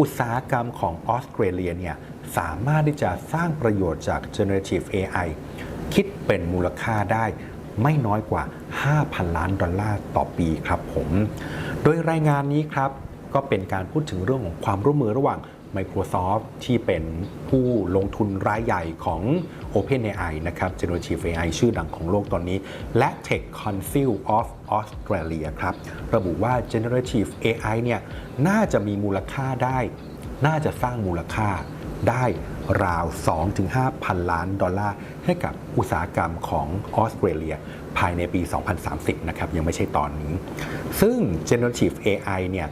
อุตสาหกรรมของออสเตรเลียเนี่ยสามารถที่จะสร้างประโยชน์จาก generative AI คิดเป็นมูลค่าได้ไม่น้อยกว่า 5,000 ล้านดอลลาร์ต่อปีครับผม โดยรายงานนี้ครับ ก็เป็นการพูดถึงเรื่องของความร่วมมือระหว่าง Microsoft ที่เป็นผู้ลงทุนรายใหญ่ของ OpenAI นะครับ Generative AI ชื่อดังของโลกตอนนี้ และ Tech Council of Australia ครับ ระบุว่า Generative AI เนี่ยน่าจะมีมูลค่าได้ น่าจะสร้างมูลค่าได้ราว 2-5 พันล้านดอลลาร์ ให้กับอุตสาหกรรมของออสเตรเลีย ภายในปี 2030 นะครับ ยังไม่ใช่ตอนนี้ ซึ่ง generative AI เนี่ย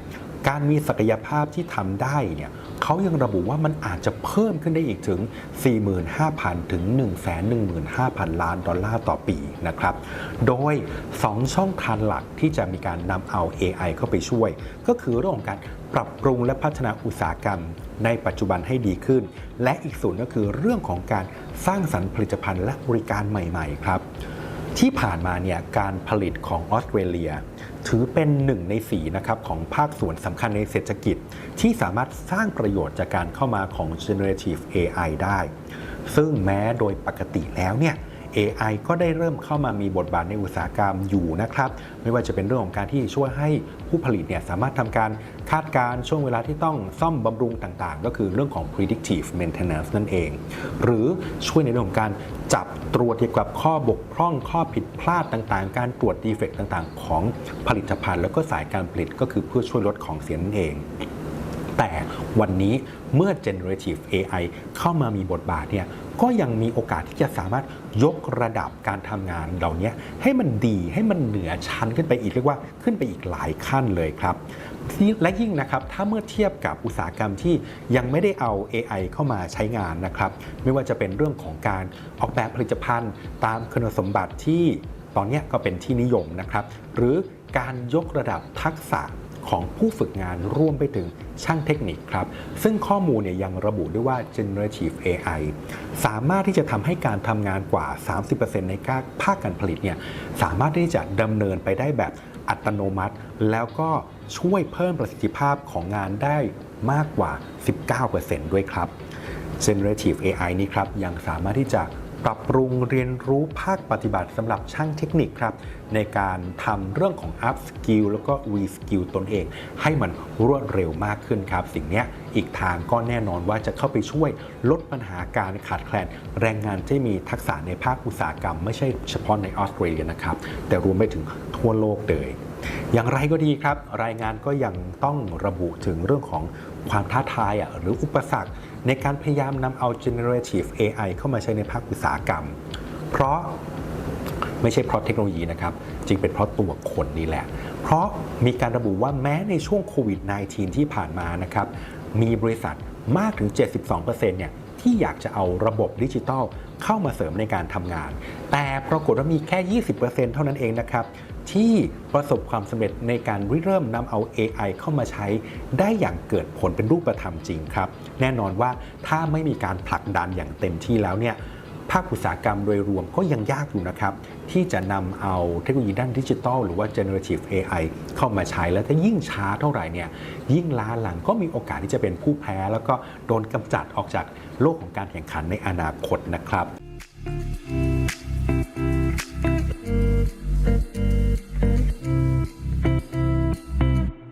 การมีศักยภาพที่ทำได้เนี่ยเขายังระบุว่ามันอาจจะเพิ่มขึ้นได้อีกถึง 45,000 ถึง 115,000 ล้านดอลลาร์ต่อปีนะครับ โดย 2 ช่องทางหลักที่จะมีการนำเอา AI เข้าไปช่วย ก็คือเรื่องของการปรับปรุงและพัฒนาอุตสาหกรรมในปัจจุบันให้ดีขึ้น และอีกส่วนก็คือเรื่องของการสร้างสรรค์ผลิตภัณฑ์และบริการใหม่ ๆ ครับ ที่ผ่านมาเนี่ยการผลิตของออสเตรเลีย ถือเป็นหนึ่งในสีนะครับของภาคส่วนสำคัญในเศรษฐกิจ ที่สามารถสร้างประโยชน์จากการเข้ามาของ generative AI ได้ ซึ่งแม้โดยปกติแล้วเนี่ย AI ก็ได้เริ่มเข้ามามีบทบาทในอุตสาหกรรมอยู่นะครับ ไม่ว่าจะเป็นเรื่องของการที่ช่วยให้ผู้ผลิตเนี่ยสามารถทำการคาดการณ์ช่วงเวลาที่ต้องซ่อมบำรุงต่างๆ ก็คือเรื่องของ predictive maintenance นั่นเอง หรือช่วยในเรื่องของการจับตรวจเกี่ยวกับข้อบกพร่องข้อผิดพลาดต่างๆ การตรวจดีเฟกต์ต่างๆ ของผลิตภัณฑ์ แล้วก็สายการผลิตก็คือเพื่อช่วยลดของเสียนั่นเองแต่วันนี้เมื่อ generative AI เข้ามามีบทบาทเนี่ย ก็ยังมีโอกาสที่จะสามารถยกระดับการทำงานเหล่านี้ให้มันดีให้มันเหนือชั้นขึ้นไปอีกเรียกว่าขึ้นไปอีกหลายขั้นเลยครับและยิ่งนะครับถ้าเมื่อเทียบกับอุตสาหกรรมที่ยังไม่ได้เอา AI เข้ามาใช้งานนะครับ ไม่ว่าจะเป็นเรื่องของการออกแบบผลิตภัณฑ์ ตามคุณสมบัติที่ตอนนี้ก็เป็นที่นิยมนะครับ หรือการยกระดับทักษะ ของผู้ฝึกงานรวมไปถึงช่างเทคนิคครับ ซึ่งข้อมูลเนี่ยยังระบุด้วยว่า generative AI สามารถที่จะทำให้การทำงานกว่า 30%ในภาคการผลิตเนี่ยสามารถที่จะดำเนินไปได้แบบอัตโนมัติ แล้วก็ช่วยเพิ่มประสิทธิภาพของงานได้มากกว่า 19%ด้วยครับ generative AI นี้ครับยังสามารถที่จะ ปรับปรุงเรียนรู้ภาคปฏิบัติสำหรับช่างเทคนิคครับ ในการทำเรื่องของ up skill แล้วก็ re skill ตนเอง ให้มันรวดเร็วมากขึ้นครับ สิ่งนี้อีกทางก็แน่นอนว่าจะเข้าไปช่วยลดปัญหาการขาดแคลน แรงงานที่มีทักษะในภาคอุตสาหกรรม ไม่ใช่เฉพาะในออสเตรเลียนะครับ แต่รวมไปถึงทั่วโลกเลยอย่างไรก็ดีครับ รายงานก็ยังต้องระบุถึงเรื่องของความท้าทายอะหรืออุปสรรค ในการพยายามนำเอา generative AI เข้ามาใช้ในภาคอุตสาหกรรม เพราะไม่ใช่เพราะเทคโนโลยีนะครับจริงเป็นเพราะตัวคนนี่แหละ เพราะมีการระบุว่าแม้ในช่วงโควิด -19 ที่ผ่านมานะครับมีบริษัทมากถึง 72%เนี่ยที่อยากจะเอาระบบดิจิทัลเข้ามาเสริมในการทำงาน แต่ปรากฏว่ามีแค่ 20%เท่านั้นเองนะครับ ที่ประสบความสำเร็จในการริเริ่มนำเอา AI เข้ามาใช้ ได้อย่างเกิดผลเป็นรูปธรรมจริงครับ แน่นอนว่าถ้าไม่มีการผลักดันอย่างเต็มที่แล้วเนี่ยภาคอุตสาหกรรมโดยรวมก็ยังยากอยู่นะครับ ที่จะนำเอาเทคโนโลยีด้านดิจิทัลหรือว่า generative AI เข้ามาใช้แล้วถ้ายิ่งช้าเท่าไหร่เนี่ยยิ่งล้าหลังก็มีโอกาสที่จะเป็นผู้แพ้ แล้วก็โดนกำจัดออกจากโลกของการแข่งขันในอนาคตนะครับ